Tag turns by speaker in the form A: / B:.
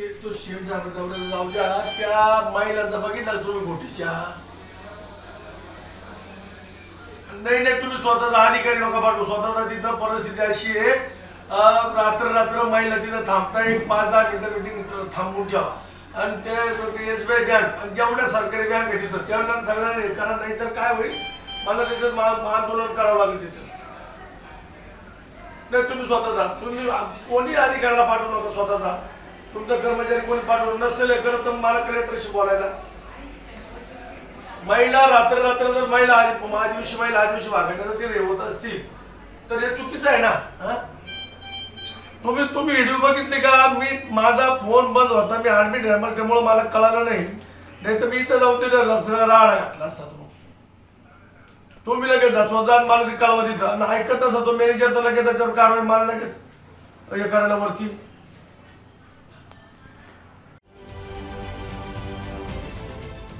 A: ते तो शिव झाला तेवढं जाऊ द्या त्या महिलांचा बघितला तुम्ही गोटीच्या नाही नाही तुम्ही स्वतःचा अधिकारी नका पाठवू. स्वतःचा तिथं परिस्थिती अशी आहे रात्र रात्र महिला तिथं थांबता एक पाच दहा मिनिटं मिटिंग थांबून ठेवा. आणि ते एस बी आय बँक आणि जेवढ्या सरकारी बँक आहे तिथं तेवढ्या सगळ्यांना हे करा नाही तर काय होईल? मला तिथं मा- आंदोलन करावं लागेल तिथं. नाही तुम्ही स्वतः तुम्ही कोणी अधिकाऱ्याला पाठवू नका स्वतःचा. तुमचा कर्मचारी कोणी पाठवलं नसेल करत तर मला कलेक्टरशी बोलायला. महिला रात्र रात्र जर महिला आली माझ्या दिवशी महिला आदिवशी वागायला जर तिथे होत असतील. तर हे चुकीचं आहे ना तुम्ही तुम्ही व्हिडिओ बघितले का? मी माझा फोन बंद होता मी हार्टबीट त्यामुळे मला कळालं नाही. नाही तर मी इथं जाऊ तिला सगळं राडा घातला असता तो. तुम्ही लगेच जा स्वतः मला कळवा तिथं. आणि ऐकत नसा तो मॅनेजर तर लगेच त्याच्यावर कारवाई मला लगेच हे करायला वरती.